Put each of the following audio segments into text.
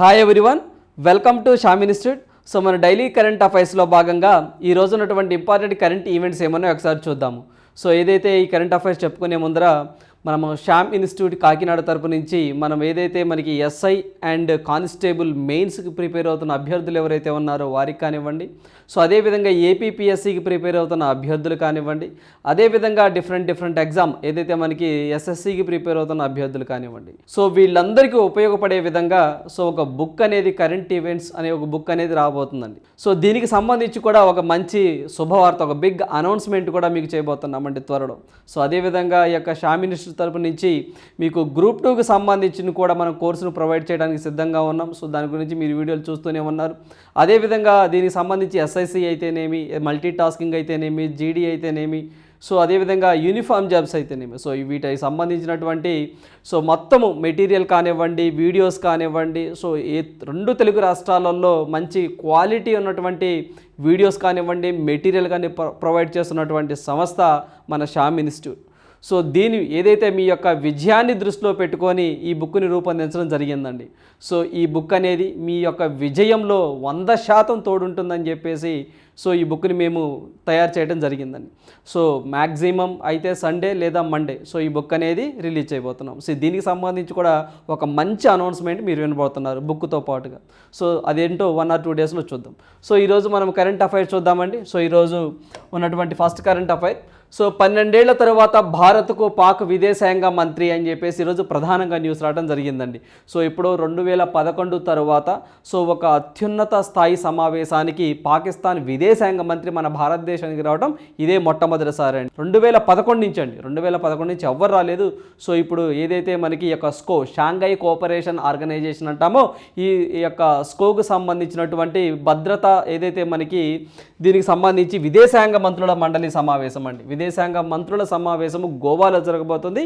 Hi everyone welcome to Sham institute so మన daily current అఫైర్స్లో భాగంగా ఈ రోజు ఉన్నటువంటి ఇంపార్టెంట్ కరెంట్ ఈవెంట్స్ ఏమన్నా ఒకసారి చూద్దాము. సో ఏదైతే ఈ కరెంట్ అఫైర్స్ చెప్పుకునే ముందర మనము శ్యామ్ ఇన్స్టిట్యూట్ కాకినాడ తరపు నుంచి మనం ఏదైతే మనకి ఎస్ఐ అండ్ కానిస్టేబుల్ మెయిన్స్కి ప్రిపేర్ అవుతున్న అభ్యర్థులు ఎవరైతే ఉన్నారో వారికి కానివ్వండి. సో అదేవిధంగా ఏపీపీఎస్సికి ప్రిపేర్ అవుతున్న అభ్యర్థులు కానివ్వండి. అదేవిధంగా డిఫరెంట్ డిఫరెంట్ ఎగ్జామ్ ఏదైతే మనకి ఎస్ఎస్సికి ప్రిపేర్ అవుతున్న అభ్యర్థులు కానివ్వండి. సో వీళ్ళందరికీ ఉపయోగపడే విధంగా సో ఒక బుక్ అనేది కరెంట్ ఈవెంట్స్ అనే ఒక బుక్ అనేది రాబోతుందండి. సో దీనికి సంబంధించి కూడా ఒక మంచి శుభవార్త ఒక బిగ్ అనౌన్స్మెంట్ కూడా మీకు చేయబోతున్నామండి త్వరలో. సో అదేవిధంగా ఈ యొక్క షా ఇన్స్టిట్యూట్ తరపు నుంచి మీకు గ్రూప్ టూకి సంబంధించిన కూడా మనం కోర్సును ప్రొవైడ్ చేయడానికి సిద్ధంగా ఉన్నాం. సో దాని గురించి మీరు వీడియోలు చూస్తూనే ఉన్నారు. అదేవిధంగా దీనికి సంబంధించి ఎస్ఐసి అయితేనేమి మల్టీ టాస్కింగ్ అయితేనేమి జీడీ అయితేనేమి సో అదేవిధంగా యూనిఫామ్ జాబ్స్ అయితేనేమి. సో వీటికి సంబంధించినటువంటి సో మొత్తము మెటీరియల్ కానివ్వండి వీడియోస్ కానివ్వండి సో ఏ రెండు తెలుగు రాష్ట్రాలలో మంచి క్వాలిటీ ఉన్నటువంటి వీడియోస్ కానివ్వండి మెటీరియల్ కానీ ప్రొవైడ్ చేస్తున్నటువంటి సంస్థ మన షామ్ ఇన్స్టిట్యూట్. సో దీని ఏదైతే మీ యొక్క విజయాన్ని దృష్టిలో పెట్టుకొని ఈ బుక్ని రూపొందించడం జరిగిందండి. సో ఈ బుక్ అనేది మీ యొక్క విజయంలో వంద శాతం తోడుంటుందని చెప్పేసి సో ఈ బుక్ని మేము తయారు చేయడం జరిగిందండి. సో మ్యాక్సిమం అయితే సండే లేదా మండే సో ఈ బుక్ అనేది రిలీజ్ చేయబోతున్నాం. సో దీనికి సంబంధించి కూడా ఒక మంచి అనౌన్స్మెంట్ మీరు వినబోతున్నారు బుక్తో పాటుగా. సో అదేంటో వన్ ఆర్ టూ డేస్లో చూద్దాం. సో ఈరోజు మనం కరెంట్ అఫైర్స్ చూద్దామండి. సో ఈరోజు ఉన్నటువంటి ఫస్ట్ కరెంట్ అఫైర్ సో పన్నెండేళ్ళ తర్వాత భారత్కు పాక్ విదేశాంగ మంత్రి అని చెప్పేసి ఈరోజు ప్రధానంగా న్యూస్ రావడం జరిగిందండి. సో ఇప్పుడు రెండు వేల పదకొండు తర్వాత సో ఒక అత్యున్నత స్థాయి సమావేశానికి పాకిస్తాన్ విదేశాంగ మంత్రి మన భారతదేశానికి రావడం ఇదే మొట్టమొదటిసారి అండి రెండు వేల పదకొండు నుంచి అండి. రెండు వేల పదకొండు నుంచి ఎవ్వరు రాలేదు. సో ఇప్పుడు ఏదైతే మనకి ఈ యొక్క స్కో షాంఘై కోఆపరేషన్ ఆర్గనైజేషన్ అంటామో ఈ ఈ యొక్క స్కోకు సంబంధించినటువంటి భద్రత ఏదైతే మనకి దీనికి సంబంధించి విదేశాంగ మంత్రుల మండలి సమావేశం అండి. విదేశాంగ మంత్రుల సమావేశము గోవాలో జరగబోతుంది.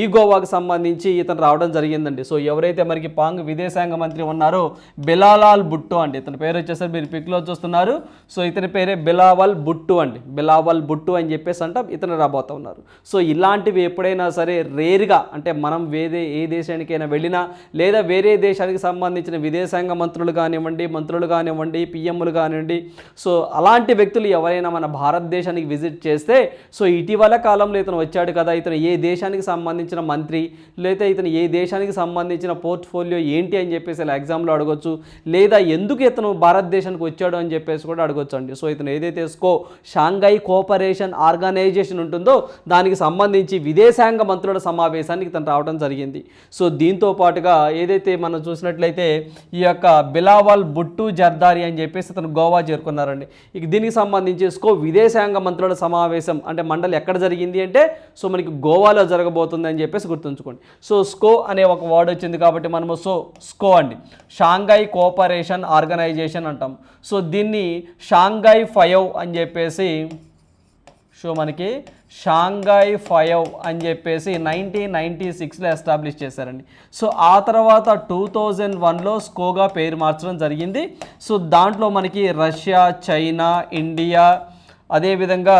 ఈ గోవాకు సంబంధించి ఇతను రావడం జరిగిందండి. సో ఎవరైతే మనకి పాంగ్ విదేశాంగ మంత్రి ఉన్నారో బిలాలాల్ బుట్టు అండి. ఇతని పేరు వచ్చేసరికి మీరు పిక్లో చూస్తున్నారు. సో ఇతని పేరే బిలావల్ బుట్టు అండి. బిలావల్ బుట్టు అని చెప్పేసి అంట. ఇతను రాబోతా ఉన్నారు. సో ఇలాంటివి ఎప్పుడైనా సరే రేర్గా అంటే మనం వేరే ఏ దేశానికైనా వెళ్ళినా లేదా వేరే దేశానికి సంబంధించిన విదేశాంగ మంత్రులు కానివ్వండి మంత్రులు కానివ్వండి పిఎంలు కానివ్వండి. సో అలాంటి వ్యక్తులు ఎవరైనా మన భారతదేశానికి విజిట్ చేస్తే సో ఇటీవల కాలంలో ఇతను వచ్చాడు కదా ఇతను ఏ దేశానికి సంబంధించిన మంత్రి లేదా ఇతను ఏ దేశానికి సంబంధించిన పోర్ట్ఫోలియో ఏంటి అని చెప్పేసి ఇలా ఎగ్జామ్లో అడగొచ్చు లేదా ఎందుకు ఇతను భారతదేశానికి వచ్చాడు అని చెప్పేసి కూడా అడగొచ్చు అండి. సో ఇతను ఏదైతే స్కో షాంఘై కోఆపరేషన్ ఆర్గనైజేషన్ ఉంటుందో దానికి సంబంధించి విదేశాంగ మంత్రుల సమావేశానికి ఇతను రావడం జరిగింది. సో దీంతో పాటుగా ఏదైతే మనం చూసినట్లయితే ఈ యొక్క బిలావల్ బుట్టు జర్దారి అని చెప్పేసి ఇతను గోవా చేరుకున్నారండి. ఇక దీనికి సంబంధించి స్కో విదేశాంగ మంత్రుల సమావేశం అంటే మండలి ఎక్కడ జరిగింది అంటే సో మనకి గోవాలో జరగబోతుంది అని చెప్పేసి గుర్తుంచుకోండి. సో స్కో అనే ఒక వర్డ్ వచ్చింది కాబట్టి మనము సో స్కో అండి. షాంఘై కోఆపరేషన్ ఆర్గనైజేషన్ అంటాం. సో దీన్ని షాంఘై ఫైవ్ అని చెప్పేసి సో మనకి షాంఘై ఫైవ్ అని చెప్పేసి నైన్టీన్ నైంటీ సిక్స్లో ఎస్టాబ్లిష్ చేశారండి. సో ఆ తర్వాత టూ థౌజండ్ వన్లో స్కోగా పేరు మార్చడం జరిగింది. సో దాంట్లో మనకి రష్యా చైనా ఇండియా అదేవిధంగా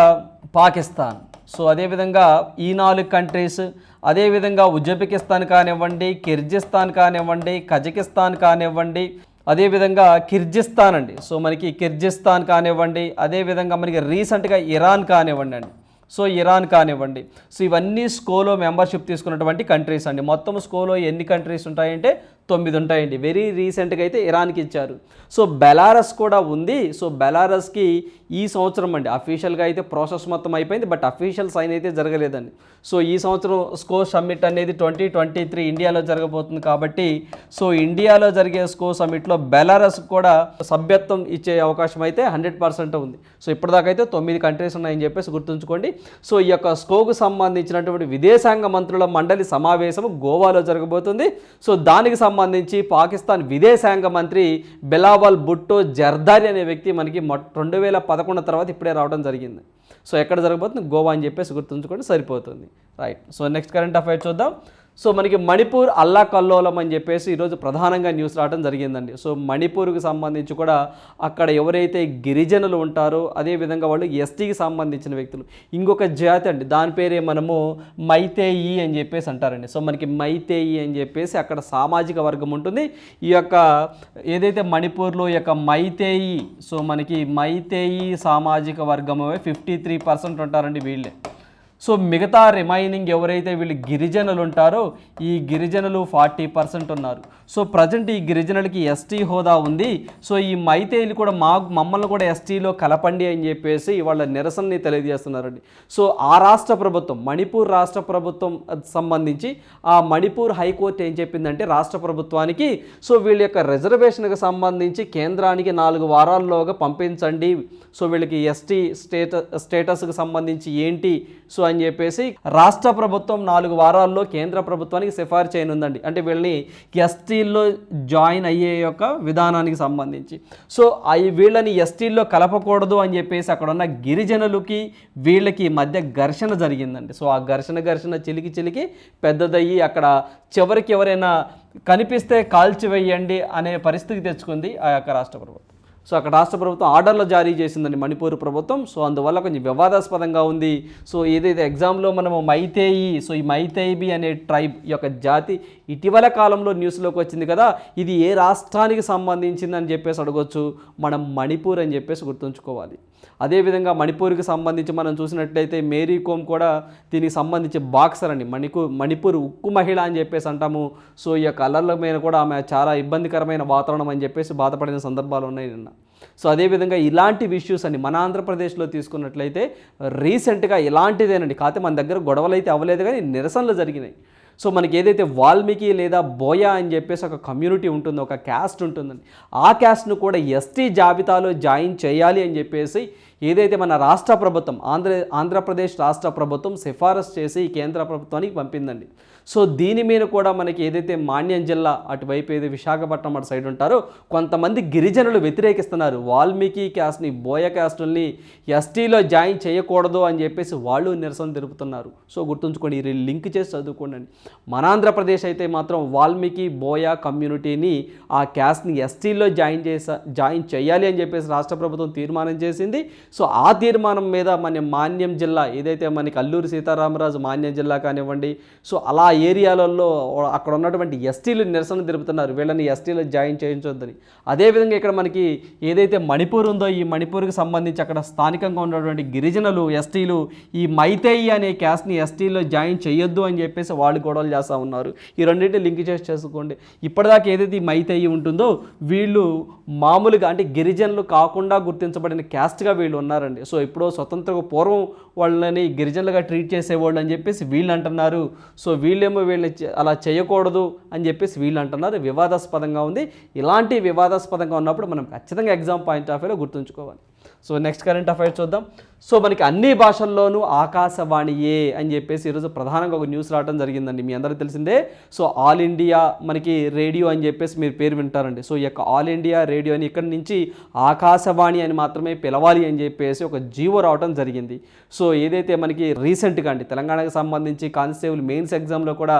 పాకిస్తాన్. సో అదేవిధంగా ఈ నాలుగు కంట్రీస్ అదేవిధంగా ఉజ్బెకిస్తాన్ కానివ్వండి కిర్జిస్తాన్ కానివ్వండి కజకిస్తాన్ కానివ్వండి అదేవిధంగా కిర్జిస్తాన్ అండి. సో మనకి కిర్జిస్తాన్ కానివ్వండి అదేవిధంగా మనకి రీసెంట్గా ఇరాన్ కానివ్వండి అండి. సో ఇరాన్ కానివ్వండి. సో ఇవన్నీ స్కోలో మెంబర్షిప్ తీసుకున్నటువంటి కంట్రీస్ అండి. మొత్తం స్కోలో ఎన్ని కంట్రీస్ ఉంటాయంటే తొమ్మిది ఉంటాయండి. వెరీ రీసెంట్గా అయితే ఇరాన్కి ఇచ్చారు. సో బెలారస్ కూడా ఉంది. సో బెలారస్కి ఈ సంవత్సరం అండి. అఫీషియల్గా అయితే ప్రాసెస్ మొత్తం అయిపోయింది బట్ అఫీషియల్ సైన్ అయితే జరగలేదండి. సో ఈ సంవత్సరం స్కో సమ్మిట్ అనేది ట్వంటీ ట్వంటీ త్రీ ఇండియాలో జరగబోతుంది కాబట్టి సో ఇండియాలో జరిగే స్కో సమ్మిట్లో బెలారస్ కూడా సభ్యత్వం ఇచ్చే అవకాశం అయితే హండ్రెడ్ పర్సెంట్ ఉంది. సో ఇప్పటిదాకా అయితే తొమ్మిది కంట్రీస్ ఉన్నాయని చెప్పేసి గుర్తుంచుకోండి. సో ఈ యొక్క స్కోకు సంబంధించినటువంటి విదేశాంగ మంత్రుల మండలి సమావేశం గోవాలో జరగబోతుంది. సో దానికి సంబంధించి పాకిస్తాన్ విదేశాంగ మంత్రి బెలావల్ భుట్టో జర్దారి అనే వ్యక్తి మనకి రెండు వేల పదకొండు తర్వాత ఇప్పుడే రావడం జరిగింది. సో ఎక్కడ జరగబోతుంది? గోవా అని చెప్పేసి గుర్తుంచుకోండి సరిపోతుంది. Right. So next current affair చూద్దాం. సో మనకి మణిపూర్ అల్లా కల్లోలం అని చెప్పేసి ఈరోజు ప్రధానంగా న్యూస్ రావడం జరిగిందండి. సో మణిపూర్కి సంబంధించి కూడా అక్కడ ఎవరైతే గిరిజనులు ఉంటారో అదేవిధంగా వాళ్ళు ఎస్టీకి సంబంధించిన వ్యక్తులు. ఇంకొక జాతి అండి దాని పేరే మనము మైతేయి అని చెప్పేసి అంటారండి. సో మనకి మైతేయి అని చెప్పేసి అక్కడ సామాజిక వర్గం ఉంటుంది. ఈ యొక్క ఏదైతే మణిపూర్లో ఈ యొక్క మైతేయి సో మనకి మైతేయి సామాజిక వర్గం ఫిఫ్టీ త్రీ పర్సెంట్ ఉంటారండి వీళ్ళే. సో మిగతా రిమైనింగ్ ఎవరైతే వీళ్ళు గిరిజనులు ఉంటారో ఈ గిరిజనులు ఫార్టీ పర్సెంట్ ఉన్నారు. సో ప్రజెంట్ ఈ గిరిజనులకి ఎస్టీ హోదా ఉంది. సో ఈ మైతేలు కూడా మా మమ్మల్ని కూడా ఎస్టీలో కలపండి అని చెప్పేసి వాళ్ళ నిరసనని తెలియజేస్తున్నారండి. సో ఆ రాష్ట్ర ప్రభుత్వం మణిపూర్ రాష్ట్ర ప్రభుత్వం సంబంధించి ఆ మణిపూర్ హైకోర్టు ఏం చెప్పిందంటే రాష్ట్ర ప్రభుత్వానికి సో వీళ్ళ యొక్క రిజర్వేషన్కి సంబంధించి కేంద్రానికి నాలుగు వారాల్లోగా పంపించండి. సో వీళ్ళకి ఎస్టీ స్టేట స్టేటస్కి సంబంధించి ఏంటి? సో అని చెప్పేసి రాష్ట్ర ప్రభుత్వం నాలుగు వారాల్లో కేంద్ర ప్రభుత్వానికి సిఫార్సు చేయనుందండి. అంటే వీళ్ళని ఎస్టీల్లో జాయిన్ అయ్యే యొక్క విధానానికి సంబంధించి. సో అవి వీళ్ళని ఎస్టీల్లో కలపకూడదు అని చెప్పేసి అక్కడ ఉన్న గిరిజనులకి వీళ్ళకి మధ్య ఘర్షణ జరిగిందండి. సో ఆ ఘర్షణ ఘర్షణ చిలికి చిలికి పెద్దదయ్యి అక్కడ చివరికి ఎవరైనా కనిపిస్తే కాల్చివేయండి అనే పరిస్థితి తెచ్చుకుంది ఆ యొక్క రాష్ట్ర ప్రభుత్వం. సో అక్కడ రాష్ట్ర ప్రభుత్వం ఆర్డర్లు జారీ చేసిందండి మణిపూర్ ప్రభుత్వం. సో అందువల్ల కొంచెం వివాదాస్పదంగా ఉంది. సో ఏదైతే ఎగ్జామ్లో మనము మైతేయి సో ఈ మైతేయిబి అనే ట్రైబ్ యొక్క జాతి ఇటీవల కాలంలో న్యూస్లోకి వచ్చింది కదా ఇది ఏ రాష్ట్రానికి సంబంధించిందని చెప్పేసి అడగొచ్చు. మనం మణిపూర్ అని చెప్పేసి గుర్తుంచుకోవాలి. అదేవిధంగా మణిపూర్కి సంబంధించి మనం చూసినట్లయితే మేరీ కోమ్ కూడా దీనికి సంబంధించి బాక్సర్ అండి. మణిపూ మణిపూర్ ఉక్కు మహిళ అని చెప్పేసి అంటాము. సో ఈ యొక్క అల్లర్ల మీద కూడా ఆమె చాలా ఇబ్బందికరమైన వాతావరణం అని చెప్పేసి బాధపడిన సందర్భాలు ఉన్నాయి నిన్న. సో అదేవిధంగా ఇలాంటి ఇష్యూస్ అండి. మన ఆంధ్రప్రదేశ్లో తీసుకున్నట్లయితే రీసెంట్గా ఇలాంటిదేనండి. కాకపోతే మన దగ్గర గొడవలు అయితే అవ్వలేదు కానీ నిరసనలు జరిగినాయి. సో మనకి ఏదైతే వాల్మీకి లేదా బోయా అని చెప్పేసి ఒక కమ్యూనిటీ ఉంటుందో ఒక క్యాస్ట్ ఉంటుందండి. ఆ క్యాస్ట్ను కూడా ఎస్టీ జాబితాలో జాయిన్ చేయాలి అని చెప్పేసి ఏదైతే మన రాష్ట్ర ప్రభుత్వం ఆంధ్ర ఆంధ్రప్రదేశ్ రాష్ట్ర ప్రభుత్వం సిఫారసు చేసి కేంద్ర ప్రభుత్వానికి పంపిందండి. సో దీని మీద కూడా మనకి ఏదైతే మాన్యం జిల్లా అటువైపు ఏది విశాఖపట్నం అటు సైడ్ ఉంటారో కొంతమంది గిరిజనులు వ్యతిరేకిస్తున్నారు. వాల్మీకి క్యాస్ట్ని బోయ క్యాస్టుల్ని ఎస్టీలో జాయిన్ చేయకూడదు అని చెప్పేసి వాళ్ళు నిరసన తెలుపుతున్నారు. సో గుర్తుంచుకోండి ఈ లింక్ చేసి చదువుకోండి. మన ఆంధ్రప్రదేశ్ అయితే మాత్రం వాల్మీకి బోయ కమ్యూనిటీని ఆ క్యాస్ట్ని ఎస్టీలో జాయిన్ చేసా జాయిన్ చేయాలి అని చెప్పేసి రాష్ట్ర ప్రభుత్వం తీర్మానం చేసింది. సో ఆ తీర్మానం మీద మన మాన్యం జిల్లా ఏదైతే మనకి అల్లూరి సీతారామరాజు మాన్యం జిల్లా కానివ్వండి సో అలా ఏరియాలలో అక్కడ ఉన్నటువంటి ఎస్టీలు నిరసన తెలుపుతున్నారు. వీళ్ళని ఎస్టీలో జాయిన్ చేయించొద్దని. అదేవిధంగా ఇక్కడ మనకి ఏదైతే మణిపూర్ ఉందో ఈ మణిపూర్కి సంబంధించి అక్కడ స్థానికంగా ఉన్నటువంటి గిరిజనులు ఎస్టీలు ఈ మైతేయి అనే క్యాస్ట్ని ఎస్టీలో జాయిన్ చేయొద్దు అని చెప్పేసి వాళ్ళు గొడవలు చేస్తూ ఉన్నారు. ఈ రెండింటిని లింక్ చేసి చేసుకోండి. ఇప్పటిదాకా ఏదైతే ఈ మైతేయి ఉంటుందో వీళ్ళు మామూలుగా అంటే గిరిజనులు కాకుండా గుర్తించబడిన క్యాస్ట్గా వీళ్ళు ఉన్నారండి. సో ఇప్పుడు స్వతంత్ర పూర్వం వాళ్ళని గిరిజనులుగా ట్రీట్ చేసేవాళ్ళు అని చెప్పేసి వీళ్ళు అంటున్నారు. సో వీళ్ళు వీళ్ళేమో వీళ్ళని అలా చేయకూడదు అని చెప్పేసి వీళ్ళు అంటున్నారు. వివాదాస్పదంగా ఉంది. ఇలాంటి వివాదాస్పదంగా ఉన్నప్పుడు మనం ఖచ్చితంగా ఎగ్జామ్ పాయింట్ ఆఫ్ వ్యూలో గుర్తుంచుకోవాలి. సో నెక్స్ట్ కరెంట్ అఫైర్స్ చూద్దాం. సో మనకి అన్ని భాషల్లోనూ ఆకాశవాణియే అని చెప్పేసి ఈరోజు ప్రధానంగా ఒక న్యూస్ రావడం జరిగిందండి. మీ అందరికీ తెలిసిందే. సో ఆల్ ఇండియా మనకి రేడియో అని చెప్పేసి మీరు పేరు వింటారండి. సో ఈ యొక్క ఆల్ ఇండియా రేడియో అని ఇక్కడి నుంచి ఆకాశవాణి అని మాత్రమే పిలవాలి అని చెప్పేసి ఒక జీవో రావడం జరిగింది. సో ఏదైతే మనకి రీసెంట్గా అండి తెలంగాణకు సంబంధించి కానిస్టేబుల్ మెయిన్స్ ఎగ్జామ్లో కూడా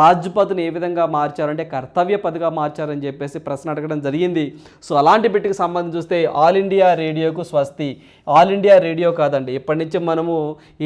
రాజ్పథ్ని ఏ విధంగా మార్చారంటే కర్తవ్య పదిగా మార్చారని చెప్పేసి ప్రశ్న అడగడం జరిగింది. సో అలాంటి బిట్టుకు సంబంధించి చూస్తే ఆల్ ఇండియా రేడియోకు స్వస్తి. ఆల్ ఇండియా రేడియో కాదండి. ఇప్పటి నుంచి మనము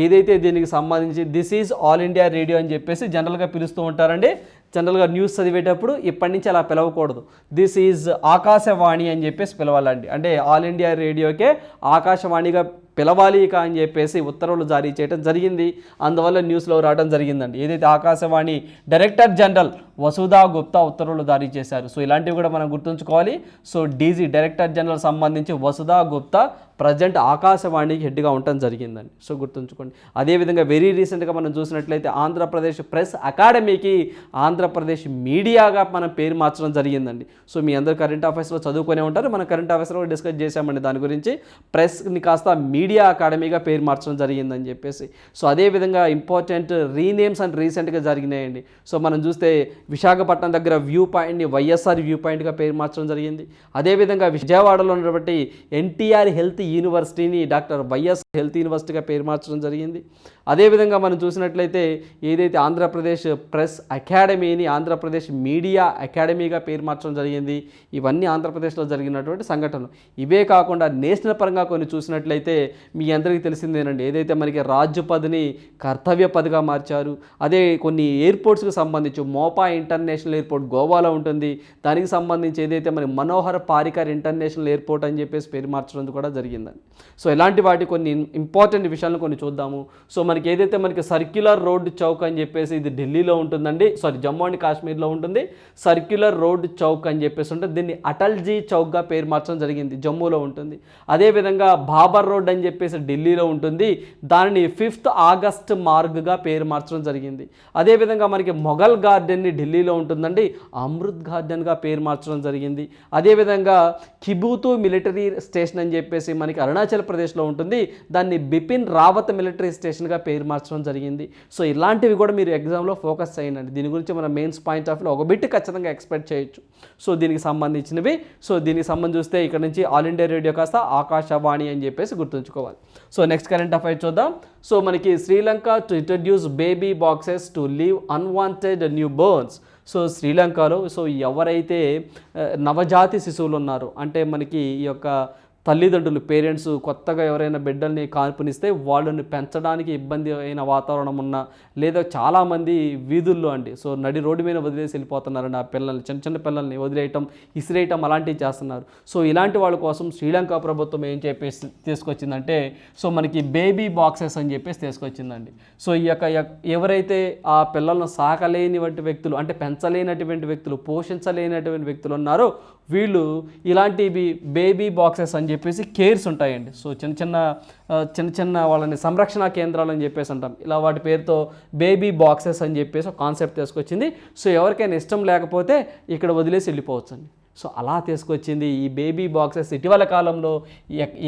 ఏదైతే దీనికి సంబంధించి this is all India radio అని చెప్పేసి జనరల్గా పిలుస్తూ ఉంటారండి. జనరల్గా న్యూస్ చదివేటప్పుడు ఇప్పటి నుంచి అలా పిలవకూడదు. దిస్ ఈజ్ ఆకాశవాణి అని చెప్పేసి పిలవాలండి. అంటే ఆల్ ఇండియా రేడియోకే ఆకాశవాణిగా పిలవాలి ఇక అని చెప్పేసి ఉత్తర్వులు జారీ చేయడం జరిగింది. అందువల్ల న్యూస్లో రావడం జరిగిందండి. ఏదైతే ఆకాశవాణి డైరెక్టర్ జనరల్ వసుధా గుప్తా ఉత్తర్వులు జారీ చేశారు. సో ఇలాంటివి కూడా మనం గుర్తుంచుకోవాలి. సో డీజీ డైరెక్టర్ జనరల్ సంబంధించి వసుధా గుప్తా ప్రజెంట్ ఆకాశవాణికి హెడ్గా ఉండటం జరిగిందండి. సో గుర్తుంచుకోండి. అదేవిధంగా వెరీ రీసెంట్గా మనం చూసినట్లయితే ఆంధ్రప్రదేశ్ ప్రెస్ అకాడమీకి ఆంధ్రప్రదేశ్ మీడియాగా మనం పేరు మార్చడం జరిగిందండి. సో మీ అందరూ కరెంట్ అఫైర్స్లో చదువుకునే ఉంటారు. మనం కరెంట్ అఫైర్స్లో డిస్కస్ చేశామండి. దాని గురించి ప్రెస్ని కాస్త మీడియా అకాడమీగా పేరు మార్చడం జరిగిందని చెప్పేసి. సో అదేవిధంగా ఇంపార్టెంట్ రీనేమ్స్ అండ్ రీసెంట్గా జరిగినాయండి. సో మనం చూస్తే విశాఖపట్నం దగ్గర వ్యూ పాయింట్ని వైఎస్ఆర్ వ్యూ పాయింట్గా పేరు మార్చడం జరిగింది. అదేవిధంగా విజయవాడలో ఉన్నటువంటి ఎన్టీఆర్ హెల్త్ యూనివర్సిటీని డాక్టర్ వైఎస్ హెల్త్ యూనివర్సిటీగా పేరు మార్చడం జరిగింది. అదేవిధంగా మనం చూసినట్లయితే ఏదైతే ఆంధ్రప్రదేశ్ ప్రెస్ అకాడమీని ఆంధ్రప్రదేశ్ మీడియా అకాడమీగా పేరు మార్చడం జరిగింది ఇవన్నీ ఆంధ్రప్రదేశ్లో జరిగినటువంటి సంఘటనలు. ఇవే కాకుండా నేషనల్ పరంగా కొన్ని చూసినట్లయితే మీ అందరికీ తెలిసిందేనండి. ఏదైతే మనకి రాజ్యపదిని కర్తవ్య పదిగా మార్చారు అదే కొన్ని ఎయిర్పోర్ట్స్కి సంబంధించి మోపా ఇంటర్నేషనల్ ఎయిర్పోర్ట్ గోవాలో ఉంటుంది. దానికి సంబంధించి ఏదైతే మరి మనోహర్ పారికర్ ఇంటర్నేషనల్ ఎయిర్పోర్ట్ అని చెప్పేసి పేరు మార్చడం కూడా జరిగిందండి. సో ఇలాంటి వాటి కొన్ని ఇంపార్టెంట్ విషయాలను కొన్ని చూద్దాము. సో మన మనకి ఏదైతే మనకి సర్క్యులర్ రోడ్ చౌక్ అని చెప్పేసి ఇది ఢిల్లీలో ఉంటుందండి. సారీ జమ్మూ అండ్ కాశ్మీర్లో ఉంటుంది. సర్క్యులర్ రోడ్ చౌక్ అని చెప్పేసి ఉంటుంది దీన్ని అటల్జీ చౌక్గా పేరు మార్చడం జరిగింది జమ్మూలో ఉంటుంది. అదేవిధంగా బాబర్ రోడ్ అని చెప్పేసి ఢిల్లీలో ఉంటుంది. దానిని ఫిఫ్త్ ఆగస్ట్ మార్గ్గా పేరు మార్చడం జరిగింది. అదేవిధంగా మనకి మొఘల్ గార్డెన్ని ఢిల్లీలో ఉంటుందండి. అమృత్ గార్డెన్గా పేరు మార్చడం జరిగింది. అదేవిధంగా కిబూతు మిలిటరీ స్టేషన్ అని చెప్పేసి మనకి అరుణాచల్ ప్రదేశ్లో ఉంటుంది. దాన్ని బిపిన్ రావత్ మిలిటరీ స్టేషన్గా పేరు మార్చడం జరిగింది. సో ఇలాంటివి కూడా మీరు ఎగ్జామ్లో ఫోకస్ చేయండి. దీని గురించి మన మెయిన్స్ పాయింట్ ఆఫ్ ఒక బిట్ ఖచ్చితంగా ఎక్స్పెక్ట్ చేయొచ్చు. సో దీనికి సంబంధించినవి. సో దీనికి సంబంధించి చూస్తే ఇక్కడ నుంచి ఆల్ ఇండియా రేడియో కాస్త ఆకాశవాణి అని చెప్పేసి గుర్తుంచుకోవాలి. సో నెక్స్ట్ కరెంట్ అఫైర్ చూద్దాం. సో మనకి Sri Lanka to introduce baby boxes to leave unwanted newborns so శ్రీలంకలో సో ఎవరైతే నవజాతి శిశువులు ఉన్నారో అంటే మనకి ఈ యొక్క తల్లిదండ్రులు పేరెంట్స్ కొత్తగా ఎవరైనా బిడ్డల్ని కాన్పునిస్తే వాళ్ళని పెంచడానికి ఇబ్బంది అయిన వాతావరణం ఉన్న లేదా చాలామంది వీధుల్లో అండి. సో నడి రోడ్డు మీద వదిలేసి వెళ్ళిపోతున్నారండి ఆ పిల్లల్ని చిన్న చిన్న పిల్లల్ని వదిలేయటం ఇసిరేయటం అలాంటివి చేస్తున్నారు. సో ఇలాంటి వాళ్ళ కోసం శ్రీలంక ప్రభుత్వం ఏం చెప్పేసి తీసుకొచ్చిందంటే సో మనకి బేబీ బాక్సెస్ అని చెప్పేసి తీసుకొచ్చిందండి. సో ఈ యొక్క ఎవరైతే ఆ పిల్లలను సాకలేనివంటి వ్యక్తులు అంటే పెంచలేనటువంటి వ్యక్తులు పోషించలేనటువంటి వ్యక్తులు ఉన్నారో వీళ్ళు ఇలాంటివి బేబీ బాక్సెస్ అని చెప్పేసి కేర్స్ ఉంటాయండి. సో చిన్న చిన్న చిన్న చిన్న వాళ్ళని సంరక్షణ కేంద్రాలు అని చెప్పేసి అంటాం. ఇలా వాటి పేరుతో బేబీ బాక్సెస్ అని చెప్పేసి ఒక కాన్సెప్ట్ తీసుకొచ్చింది. సో ఎవరికైనా ఇష్టం లేకపోతే ఇక్కడ వదిలేసి వెళ్ళిపోవచ్చండి. సో అలా తీసుకొచ్చింది ఈ బేబీ బాక్సెస్ ఇటీవల కాలంలో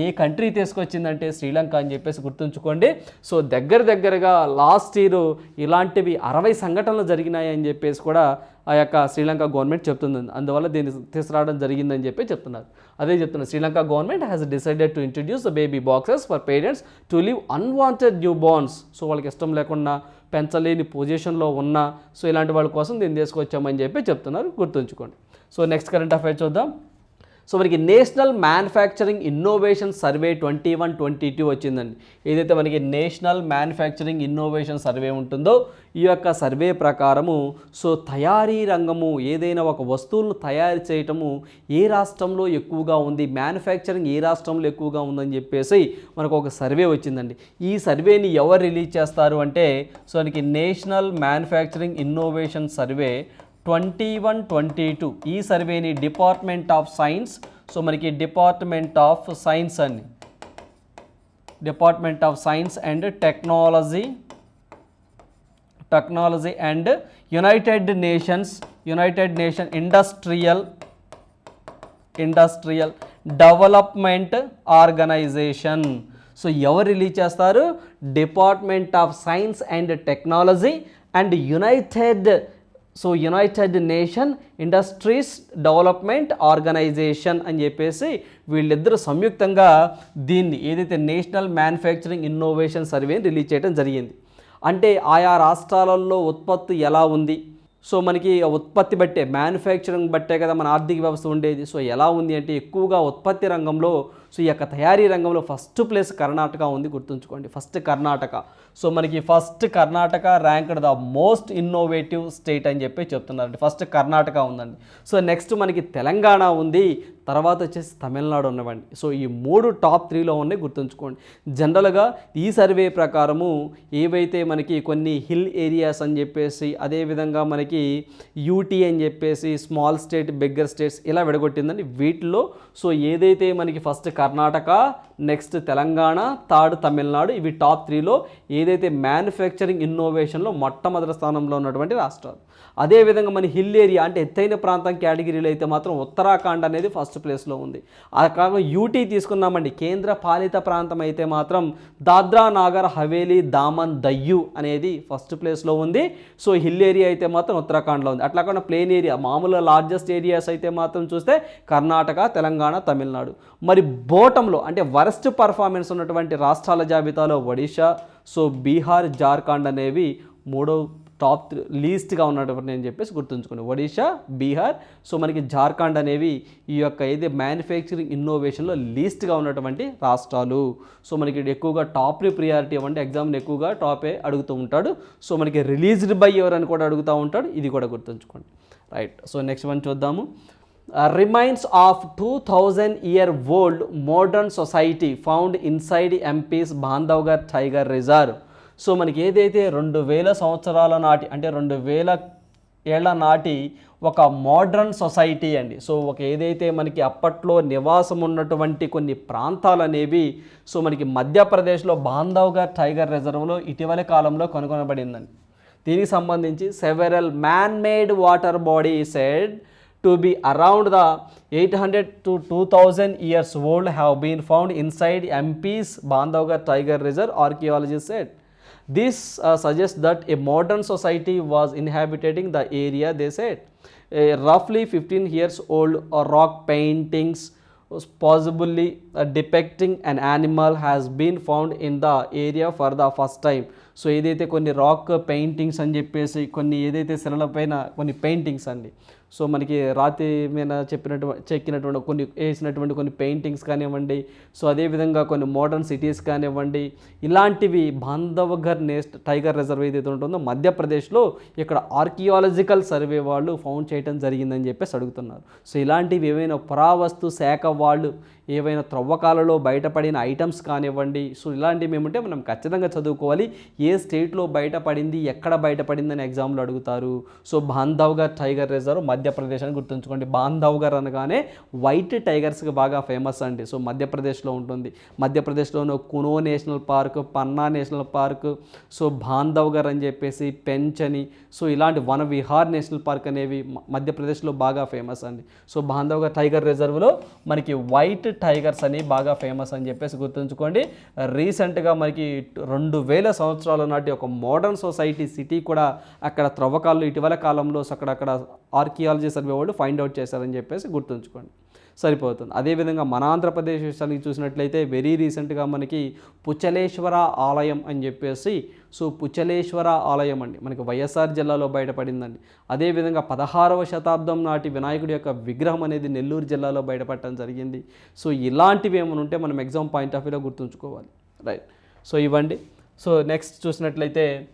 ఏ కంట్రీ తీసుకొచ్చిందంటే శ్రీలంక అని చెప్పేసి గుర్తుంచుకోండి. సో దగ్గర దగ్గరగా లాస్ట్ ఇయర్ ఇలాంటివి అరవై సంఘటనలు జరిగినాయి అని చెప్పేసి కూడా ఆ యొక్క శ్రీలంక గవర్నమెంట్ చెప్తుంది. అందువల్ల దీన్ని తీసుకురావడం జరిగిందని చెప్పి చెప్తున్నారు. అదే చెప్తున్నారు. Sri Lanka government has decided to introduce the baby boxes for parents to live unwanted newborns so వాళ్ళకి ఇష్టం లేకుండా పెంచలేని పొజిషన్లో ఉన్న సో ఇలాంటి వాళ్ళ కోసం దీన్ని తీసుకొచ్చామని చెప్పి చెప్తున్నారు. గుర్తుంచుకోండి. సో నెక్స్ట్ కరెంట్ అఫైర్ చూద్దాం. సో మనకి national manufacturing innovation survey twenty one twenty two వచ్చిందండి. ఏదైతే మనకి నేషనల్ మ్యానుఫ్యాక్చరింగ్ ఇన్నోవేషన్ సర్వే ఉంటుందో ఈ యొక్క సర్వే ప్రకారము సో తయారీ రంగము ఏదైనా ఒక వస్తువులను తయారు చేయటము ఏ రాష్ట్రంలో ఎక్కువగా ఉంది మ్యానుఫ్యాక్చరింగ్ ఏ రాష్ట్రంలో ఎక్కువగా ఉందని చెప్పేసి మనకు ఒక సర్వే వచ్చిందండి. ఈ సర్వేని ఎవరు రిలీజ్ చేస్తారు అంటే సో మనకి national manufacturing innovation survey twenty one twenty two. ఈ సర్వేని డిపార్ట్మెంట్ ఆఫ్ సైన్స్ సో మనకి డిపార్ట్మెంట్ ఆఫ్ సైన్స్ అని. Department of science and technology. Technology and united nations united nation industrial industrial development organisation. So ఎవరు release చేస్తారు? Department of science and technology and united so united nation industries development organisation అని చెప్పేసి వీళ్ళిద్దరూ సంయుక్తంగా దీన్ని ఏదైతే national manufacturing innovation సర్వేని release చేయడం జరిగింది. అంటే ఆయా రాష్ట్రాలలో ఉత్పత్తి ఎలా ఉంది? సో మనకి ఉత్పత్తి బట్టే మ్యానుఫ్యాక్చరింగ్ బట్టే కదా మన ఆర్థిక వ్యవస్థ ఉండేది. సో ఎలా ఉంది అంటే ఎక్కువగా ఉత్పత్తి రంగంలో సో ఈ యొక్క తయారీ రంగంలో ఫస్ట్ ప్లేస్ కర్ణాటక ఉంది గుర్తుంచుకోండి. ఫస్ట్ కర్ణాటక. సో మనకి first Karnataka ranked the most innovative state అని చెప్పి చెప్తున్నారండి. ఫస్ట్ కర్ణాటక ఉందండి. సో నెక్స్ట్ మనకి తెలంగాణ ఉంది తర్వాత వచ్చేసి తమిళనాడు ఉన్నవండి. సో ఈ మూడు టాప్ త్రీలో ఉన్నాయి గుర్తుంచుకోండి. జనరల్గా ఈ సర్వే ప్రకారము ఏవైతే మనకి కొన్ని హిల్ ఏరియాస్ అని చెప్పేసి అదేవిధంగా మనకి యూటీ అని చెప్పేసి స్మాల్ స్టేట్ బిగ్గర్ స్టేట్స్ ఇలా విడగొట్టిందండి. వీటిలో సో ఏదైతే మనకి first Karnataka next Telangana third Tamil Nadu. ఇవి టాప్ త్రీలో ఏదైతే మ్యానుఫ్యాక్చరింగ్ ఇన్నోవేషన్లో మొట్టమొదటి స్థానంలో ఉన్నటువంటి రాష్ట్రాలు. అదేవిధంగా మన హిల్ ఏరియా అంటే ఎత్తైన ప్రాంతం కేటగిరీలో అయితే మాత్రం ఉత్తరాఖండ్ అనేది ఫస్ట్ ప్లేస్లో ఉంది. ఆ కారణం యూటీ తీసుకున్నామండి కేంద్ర పాలిత ప్రాంతం అయితే మాత్రం దాద్రా నాగర్ హవేలీ దామన్ దయ్యు అనేది ఫస్ట్ ప్లేస్లో ఉంది. సో హిల్ ఏరియా అయితే మాత్రం ఉత్తరాఖండ్లో ఉంది. అట్లా కాకుండా ప్లేన్ ఏరియా మామూలు లార్జెస్ట్ ఏరియాస్ అయితే మాత్రం చూస్తే కర్ణాటక తెలంగాణ తమిళనాడు. మరి బోటంలో అంటే వరస్ట్ పర్ఫార్మెన్స్ ఉన్నటువంటి రాష్ట్రాల జాబితాలో ఒడిషా సో బీహార్ జార్ఖండ్ అనేవి మూడో టాప్ త్రీ లీస్ట్గా ఉన్నటువంటి నేను చెప్పేసి గుర్తుంచుకోండి. ఒడిషా బీహార్. సో మనకి జార్ఖండ్ అనేవి ఈ యొక్క ఏది మ్యానుఫ్యాక్చరింగ్ ఇన్నోవేషన్లో లీస్ట్గా ఉన్నటువంటి రాష్ట్రాలు. సో మనకి ఎక్కువగా టాప్ ప్రియారిటీ ఇవ్వండి ఎగ్జామ్ని ఎక్కువగా టాపే అడుగుతూ ఉంటాడు. సో మనకి రిలీజ్డ్ బై ఎవరని కూడా అడుగుతూ ఉంటాడు. ఇది కూడా గుర్తుంచుకోండి. రైట్ సో నెక్స్ట్ వన్ చూద్దాము. Remains of two thousand year old modern society found inside MP's Bandhavgarh tiger reserve so మనకి ఏదైతే రెండు వేల సంవత్సరాల నాటి అంటే రెండు వేల ఏళ్ళ నాటి ఒక మోడ్రన్ సొసైటీ అండి. సో ఒక ఏదైతే మనకి అప్పట్లో నివాసం ఉన్నటువంటి కొన్ని ప్రాంతాలు అనేవి సో మనకి మధ్యప్రదేశ్లో బాంధవ్గర్ టైగర్ రిజర్వ్లో ఇటీవలి కాలంలో కనుగొనబడిందండి. దీనికి సంబంధించి several man made water body said to be around the eight hundred to two thousand years old have been found inside MP's Bandhavgarh tiger reserve archaeology set this uh, suggests that a modern society was inhabiting the area they said a roughly 15 years old uh, rock paintings was possibly uh, depicting an animal has been found in the area for the first time so ఏదైతే కొన్ని rock paintings అని చెప్పేసి కొన్ని ఏదైతే శిలల పైన కొన్ని paintings అండి so మనకి రాతి మీద చెప్పినటువంటి చెక్కినటువంటి కొన్ని వేసినటువంటి కొన్ని పెయింటింగ్స్ కానివ్వండి సో అదేవిధంగా కొన్ని మోడర్న్ సిటీస్ కానివ్వండి ఇలాంటివి బాంధవఘర్ నేస్ట్ టైగర్ రిజర్వ్ ఏదైతే ఉంటుందో మధ్యప్రదేశ్లో ఇక్కడ ఆర్కియాలజికల్ సర్వే వాళ్ళు ఫౌండ్ చేయడం జరిగిందని చెప్పేసి అడుగుతున్నారు. సో ఇలాంటివి ఏవైనా పురావస్తు శాఖ వాళ్ళు ఏవైనా త్రవ్వకాలలో బయటపడిన ఐటమ్స్ కానివ్వండి సో ఇలాంటివి ఏముంటే మనం ఖచ్చితంగా చదువుకోవాలి. ఏ స్టేట్లో బయటపడింది ఎక్కడ బయటపడింది అని ఎగ్జామ్లో అడుగుతారు. So Bandhavgarh tiger reserve Madhya Pradesh అని గుర్తుంచుకోండి బాంధవ్గర్ అనగానే వైట్ టైగర్స్కి బాగా ఫేమస్ అండి. సో మధ్యప్రదేశ్లో ఉంటుంది. మధ్యప్రదేశ్లోనూ Kuno national park Panna national park so Bandhavgarh అని చెప్పేసి పెంచ్ అని సో ఇలాంటి వన విహార్ నేషనల్ పార్క్ అనేవి మధ్యప్రదేశ్లో బాగా ఫేమస్ అండి. సో బాంధవ్గర్ టైగర్ రిజర్వ్లో మనకి వైట్ టైగర్స్ అని బాగా ఫేమస్ అని చెప్పేసి గుర్తుంచుకోండి. రీసెంట్గా మనకి రెండు వేల సంవత్సరాల నాటి ఒక మోడర్న్ సొసైటీ సిటీ కూడా అక్కడ త్రవ్వకాలు ఇటీవల కాలంలో అక్కడక్కడ అక్కడక్కడ ఆర్కియాలజీ సర్వే వాళ్ళు ఫైండ్ అవుట్ చేశారని చెప్పేసి గుర్తుంచుకోండి. సరిపోతుంది. అదేవిధంగా మన ఆంధ్రప్రదేశ్ విషయానికి చూసినట్లయితే వెరీ రీసెంట్గా మనకి పుచ్చలేశ్వర ఆలయం అని చెప్పేసి సో పుచ్చలేశ్వర ఆలయం అండి. మనకి వైఎస్ఆర్ జిల్లాలో బయటపడిందండి. అదేవిధంగా పదహారవ శతాబ్దం నాటి వినాయకుడి యొక్క విగ్రహం అనేది నెల్లూరు జిల్లాలో బయటపడటం జరిగింది. సో ఇలాంటివి ఏమైనా ఉంటే మనం ఎగ్జామ్ పాయింట్ ఆఫ్ వ్యూలో గుర్తుంచుకోవాలి. రైట్ సో ఇవ్వండి. సో నెక్స్ట్ చూసినట్లయితే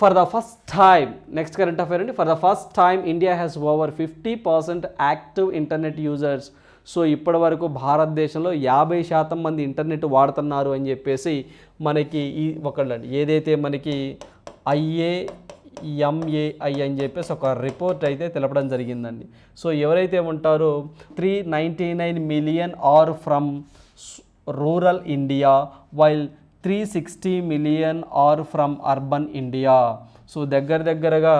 for the first time next current affair అండి for the first time India has over fifty percent active internet users so ఇప్పటి వరకు భారతదేశంలో యాభై శాతం మంది ఇంటర్నెట్ వాడుతున్నారు అని చెప్పేసి మనకి ఈ ఒకళ్ళండి. ఏదైతే మనకి ఐఏ ఎంఏఐ అని చెప్పేసి ఒక రిపోర్ట్ అయితే తెలపడం జరిగిందండి. సో ఎవరైతే ఉంటారో three ninety nine million are from rural India while three sixty million are from urban India. So దగ్గర దగ్గరగా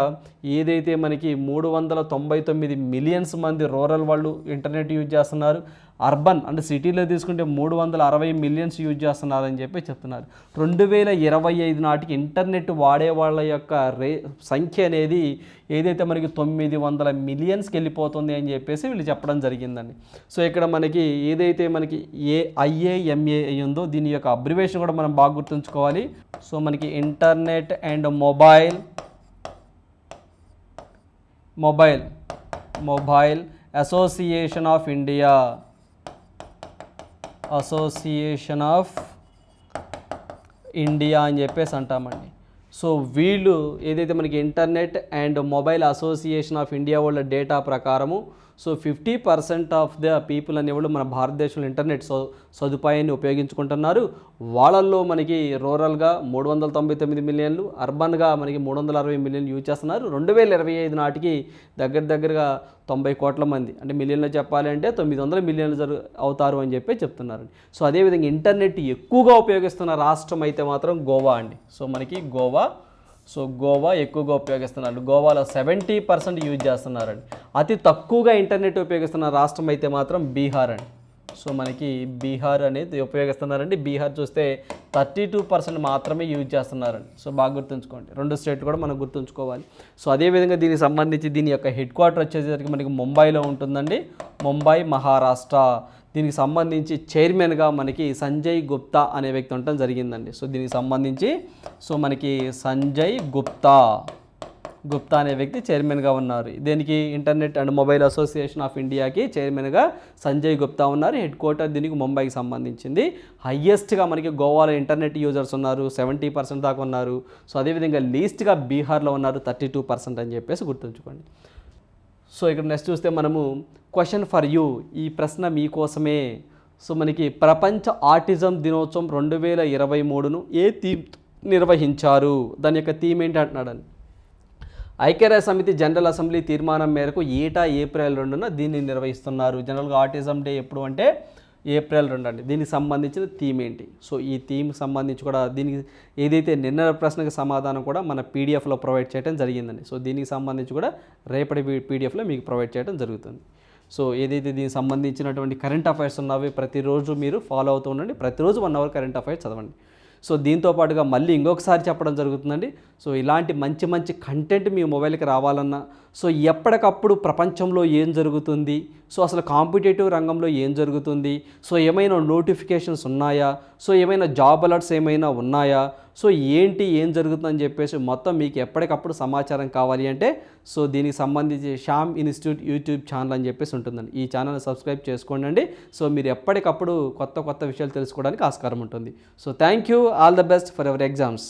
ఏదైతే మనకి మూడు వందల తొంభై తొమ్మిది మిలియన్స్ మంది రూరల్ వాళ్ళు ఇంటర్నెట్ యూజ్ చేస్తున్నారు అర్బన్ అంటే సిటీలో తీసుకుంటే మూడు వందల అరవై మిలియన్స్ యూజ్ చేస్తున్నారని చెప్పి చెప్తున్నారు. రెండు వేల ఇరవై ఐదు నాటికి ఇంటర్నెట్ వాడే వాళ్ళ యొక్క రే సంఖ్య అనేది ఏదైతే మనకి తొమ్మిది వందల మిలియన్స్కి వెళ్ళిపోతుంది అని చెప్పేసి వీళ్ళు చెప్పడం జరిగిందండి. సో ఇక్కడ మనకి ఏదైతే మనకి ఏ ఐఏఎంఏ ఉందో దీని యొక్క అబ్రివేషన్ కూడా మనం బాగా గుర్తుంచుకోవాలి. సో మనకి internet and mobile mobile mobile association of India. Association of India అని చెప్పేసి అంటామండి. సో వీళ్ళు ఏదైతే మనకి internet and mobile association of India వాళ్ళ డేటా ప్రకారము so fifty percent of the people అనేవాళ్ళు మన భారతదేశంలో ఇంటర్నెట్ సౌ సదుపాయాన్ని ఉపయోగించుకుంటున్నారు. వాళ్ళల్లో మనకి రూరల్గా మూడు వందల తొంభై తొమ్మిది మిలియన్లు అర్బన్గా మనకి మూడు వందల అరవై మిలియన్లు యూజ్ చేస్తున్నారు. రెండు వేల ఇరవై ఐదు నాటికి దగ్గర దగ్గరగా తొంభై కోట్ల మంది అంటే మిలియన్లో చెప్పాలి అంటే తొమ్మిది వందల మిలియన్లు జరు అవుతారు అని చెప్పి చెప్తున్నారు సో అదేవిధంగా ఇంటర్నెట్ ఎక్కువగా ఉపయోగిస్తున్న రాష్ట్రం అయితే మాత్రం గోవా అండి. సో మనకి గోవా సో గోవా ఎక్కువగా ఉపయోగిస్తున్నారు. గోవాలో సెవెంటీ పర్సెంట్ యూజ్ చేస్తున్నారండి. అతి తక్కువగా ఇంటర్నెట్ ఉపయోగిస్తున్న రాష్ట్రం అయితే మాత్రం బీహార్ అండి. సో మనకి బీహార్ అనేది ఉపయోగిస్తున్నారండి. బీహార్ చూస్తే థర్టీ టూ పర్సెంట్ మాత్రమే యూజ్ చేస్తున్నారండి. సో బాగా గుర్తుంచుకోండి. రెండు స్టేట్ కూడా మనం గుర్తుంచుకోవాలి. సో అదేవిధంగా దీనికి సంబంధించి దీని యొక్క హెడ్ క్వార్టర్ వచ్చేసరికి మనకి ముంబైలో ఉంటుందండి. ముంబై మహారాష్ట్ర దీనికి సంబంధించి చైర్మన్గా మనకి సంజయ్ గుప్తా అనే వ్యక్తి ఉండటం జరిగిందండి. సో దీనికి సంబంధించి సో మనకి సంజయ్ గుప్తా గుప్తా అనే వ్యక్తి చైర్మన్గా ఉన్నారు. దీనికి internet and mobile association of ఇండియాకి చైర్మన్గా సంజయ్ గుప్తా ఉన్నారు. హెడ్ క్వార్టర్ దీనికి ముంబైకి సంబంధించింది. హయ్యెస్ట్గా మనకి గోవాలో ఇంటర్నెట్ యూజర్స్ ఉన్నారు సెవెంటీ పర్సెంట్ దాకా ఉన్నారు. సో అదేవిధంగా లీస్ట్గా బీహార్లో ఉన్నారు థర్టీ టూ పర్సెంట్ అని చెప్పేసి గుర్తుంచుకోండి. సో ఇక్కడ నెక్స్ట్ చూస్తే మనము క్వశ్చన్ ఫర్ యూ ఈ ప్రశ్న మీకోసమే. సో మనకి ప్రపంచ ఆటిజం దినోత్సవం రెండు వేల ఇరవై మూడును ఏ థీమ్ నిర్వహించారు? దాని యొక్క థీమ్ ఏంటి అంటున్నాడని ఐక్యరాజ్య సమితి జనరల్ అసెంబ్లీ తీర్మానం మేరకు ఏటా ఏప్రిల్ రెండున దీన్ని నిర్వహిస్తున్నారు? జనరల్గా ఆటిజం డే ఎప్పుడు అంటే ఏప్రిల్ రెండు అండి. దీనికి సంబంధించిన థీమ్ ఏంటి? సో ఈ థీమ్ సంబంధించి కూడా దీనికి ఏదైతే నిన్న ప్రశ్నకు సమాధానం కూడా మన పీడిఎఫ్లో ప్రొవైడ్ చేయడం జరిగిందండి. సో దీనికి సంబంధించి కూడా రేపటి పీడిఎఫ్లో మీకు ప్రొవైడ్ చేయడం జరుగుతుంది. సో ఏదైతే దీనికి సంబంధించినటువంటి కరెంట్ అఫైర్స్ ఉన్నవి ప్రతిరోజు మీరు ఫాలో అవుతూ ఉండండి. ప్రతిరోజు వన్ అవర్ కరెంట్ అఫైర్స్ చదవండి. సో దీంతో పాటుగా మళ్ళీ ఇంకొకసారి చెప్పడం జరుగుతుందండి. సో ఇలాంటి మంచి మంచి కంటెంట్ మీ మొబైల్కి రావాలన్నా సో ఎప్పటికప్పుడు ప్రపంచంలో ఏం జరుగుతుంది సో అసలు కాంపిటేటివ్ రంగంలో ఏం జరుగుతుంది? సో ఏమైనా నోటిఫికేషన్స్ ఉన్నాయా? సో ఏమైనా జాబ్ అలర్ట్స్ ఏమైనా ఉన్నాయా? సో ఏంటి ఏం జరుగుతుందని చెప్పేసి మొత్తం మీకు ఎప్పటికప్పుడు సమాచారం కావాలి అంటే సో దీనికి సంబంధించి శ్యామ్ ఇన్స్టిట్యూట్ యూట్యూబ్ ఛానల్ అని చెప్పేసి ఉంటుందండి. ఈ ఛానల్ సబ్స్క్రైబ్ చేసుకోండి. సో మీరు ఎప్పటికప్పుడు కొత్త కొత్త విషయాలు తెలుసుకోవడానికి ఆస్కారం ఉంటుంది. So thank you. All the best for ever exams.